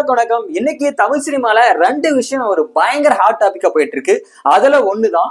எல்லாருக்கும் வணக்கம். இன்னைக்கு தமிழ் சினிமால ரெண்டு விஷயம் ஒரு பயங்கர ஹாட் டாபிக்கா போயிட்டு இருக்கு அதுல ஒண்ணுதான்.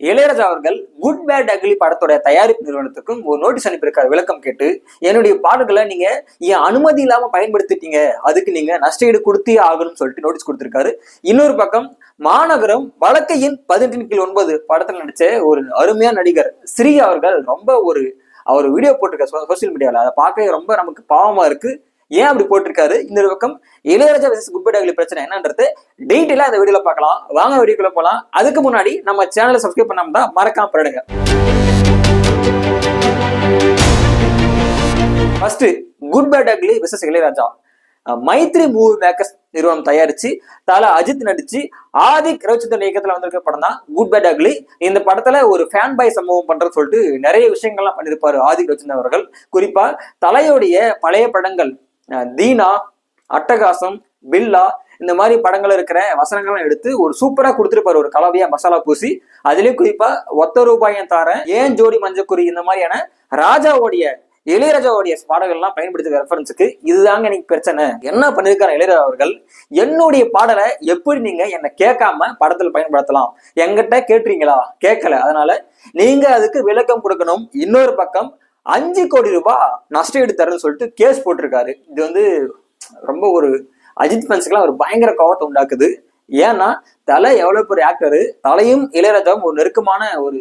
இளையராஜா அவர்கள் குட் பேட் அக்லி படத்தோட தயாரிப்பு நிறுவனத்துக்கும் ஒரு நோட்டீஸ் அனுப்பியிருக்காரு விளக்கம் கேட்டு. என்னுடைய பாடல்களை நீங்க என் அனுமதி இல்லாம பயன்படுத்திட்டீங்க. அதுக்கு நீங்க நஷ்டஈடு கொடுத்தே ஆகணும்னு சொல்லிட்டு நோட்டீஸ் கொடுத்திருக்காரு. இன்னொரு பக்கம் மாநகரம் வழக்கையின் பதினெட்டின் கீழ் ஒன்பது படத்துல நடிச்ச ஒரு அருமையான நடிகர் ஸ்ரீ அவர்கள் ரொம்ப ஒரு அவர் வீடியோ போட்டிருக்க சோசியல் மீடியாவில் அதை பார்க்க ரொம்ப நமக்கு பாவமாக இருக்குது ஏன் அப்படி போட்டிருக்காரு? இன்னொரு பக்கம் இளையராஜா விசஸ் குட் பை பிரச்சனை என்னன்றது? டீட்டெயிலா அந்த வீடியோல பார்க்கலாம். வாங்க வீடியோக்குள்ள போகலாம் அதுக்கு முன்னாடி நம்ம சேனலை சப்ஸ்கிரைப் பண்ணாம தான் மறக்காம பண்ணிடுங்க first good by டக்லி wishes Ilaiyaraaja. Mythri movie makers நிறுவனம் தயாரிச்சு தல அஜித் நடிச்சு ஆதிக் ரவிச்சந்திரன் இயக்கத்துல வந்திருக்க படம் தான் குட் பை டக்லி. இந்த படத்துல ஒரு ஃபேன் பாய் சம்பவம் பண்றன்னு சொல்லிட்டு நிறைய விஷயங்கள்லாம் பண்ணியிருப்பாரு ஆதிக் ரவிச்சந்திரன் அவர்கள். குறிப்பா தலையோடைய பழைய படங்கள் தீனா அட்டகாசம் பில்லா இந்த மாதிரி படங்கள் இருக்கிற வசனங்கள்லாம் எடுத்து ஒரு சூப்பரா கொடுத்துருப்பாரு. ஒரு கலவையா மசாலா பூசி. அதுலேயும் குறிப்பா ஒத்த ரூபாயம் தாரேன் ஏன் ஜோடி மஞ்சக்குறி இந்த மாதிரியான ராஜாவோடைய இளையராஜாவுடைய பாடல்கள்லாம் பயன்படுத்த ரெஃபரன்ஸுக்கு இதுதாங்க எனக்கு பிரச்சனை. என்ன பண்ணிருக்காரு இளையராஜா அவர்கள்? என்னுடைய பாடலை எப்படி நீங்க என்னை கேட்காம படத்தில் பயன்படுத்தலாம்? எங்கிட்ட கேட்டுறீங்களா? கேட்கல. அதனால நீங்க அதுக்கு விளக்கம் கொடுக்கணும். இன்னொரு பக்கம் அஞ்சு கோடி ரூபாய் நஷ்டம் ஈடு தரேன்னு சொல்லிட்டு கேஸ் போட்டிருக்காரு. இது வந்து ரொம்ப ஒரு அஜித் ஃபேன்ஸுக்குலாம் ஒரு பயங்கர கோவத்தை உண்டாக்குது. ஏன்னா தலை எவ்வளோ பெரிய ஆக்டரு தலையும் இளையராஜாவும் ஒரு நெருக்கமான ஒரு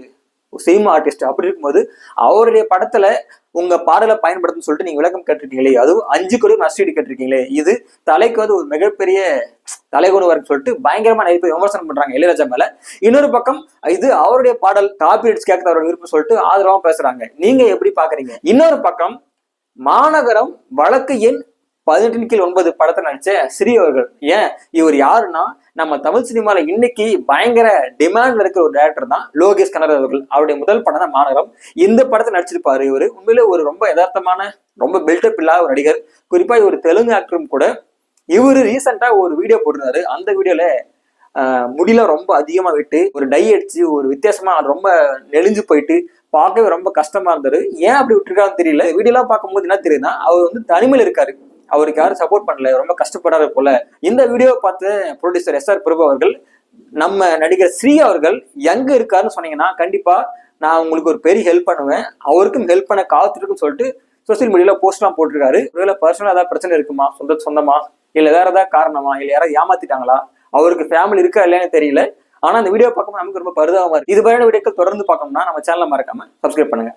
சினிமா ஆர்டிஸ்ட் அப்படி இருக்கும்போது அவருடைய படத்துல உங்க பாடலை பயன்படுத்தும் சொல்லிட்டு நீங்க விளக்கம் கேட்டிருக்கீங்களே அதுவும் அஞ்சு கோடி நஷ்டீடு கேட்டிருக்கீங்களே இது தலைக்கு வந்து ஒரு மிகப்பெரிய தலைகுணவர் சொல்லிட்டு பயங்கரமா நிறைய பேர் விமர்சனம் பண்றாங்க இளையராஜா மேல. இன்னொரு பக்கம் இது அவருடைய பாடல் காப்பிரைட்ஸ் கேட்கறது அவரோட விருப்பம் சொல்லிட்டு ஆதரவா பேசுறாங்க. நீங்க எப்படி பாக்குறீங்க? இன்னொரு பக்கம் மாநகரம் வழக்கு எண் பதினெட்டின் கீழ் ஒன்பது படத்தை நடிச்ச ஸ்ரீ அவர்கள். ஏன்? இவர் யாருன்னா நம்ம தமிழ் சினிமால இன்னைக்கு பயங்கர டிமாண்ட்ல இருக்கிற ஒரு டேரக்டர் தான் லோகேஷ் கனகராஜ் அவர்கள். அவருடைய முதல் படம் தான் மாநகரம். இந்த படத்தை நடிச்சிருப்பாரு இவர். உண்மையிலே ஒரு ரொம்ப யதார்த்தமான ரொம்ப பில்டப் இல்லாத ஒரு நடிகர். குறிப்பா இவர் தெலுங்கு ஆக்டரும் கூட இவர் ரீசெண்டா ஒரு வீடியோ போட்டிருந்தாரு. அந்த வீடியோல முடியல ரொம்ப அதிகமாக விட்டு ஒரு டை அடிச்சு ஒரு வித்தியாசமாக ரொம்ப நெளிஞ்சு போயிட்டு பார்க்கவே ரொம்ப கஷ்டமா இருந்தார் ஏன் அப்படி விட்டுருக்கான்னு தெரியல. வீடியோலாம் பார்க்கும்போது என்ன தெரியுதுன்னா அவர் வந்து தனிமையில் இருக்காரு. அவருக்கு யாரும் சப்போர்ட் பண்ணல ரொம்ப கஷ்டப்படாத போல. இந்த வீடியோவை பார்த்து ப்ரொடியூசர் எஸ் ஆர் பிரபு அவர்கள் நம்ம நடிகர் ஸ்ரீ அவர்கள் எங்க இருக்காருன்னு சொன்னீங்கன்னா கண்டிப்பா நான் உங்களுக்கு ஒரு பெரிய ஹெல்ப் பண்ணுவேன். அவருக்கும் ஹெல்ப் பண்ண காத்துருக்குன்னு சொல்லிட்டு சோசியல் மீடியால போஸ்ட்லாம் போட்டிருக்காரு. ஒருவேளை பர்சனல் ஏதாவது பிரச்சனை இருக்குமா? சொந்த சொந்தமா? இல்ல வேற ஏதாவது காரணமா? இல்ல யாராவது ஏமாத்திட்டாங்களா? அவருக்கு ஃபேமிலி இருக்கா இல்லையான்னு தெரியல. ஆனா இந்த வீடியோ பார்க்கும்போது நமக்கு ரொம்ப பரிதாபமா இருக்கு. இது மாதிரியான வீடியோக்கள் தொடர்ந்து பார்க்கணும்னா நம்ம சேனலை மறக்காம சப்ஸ்கிரைப் பண்ணுங்க.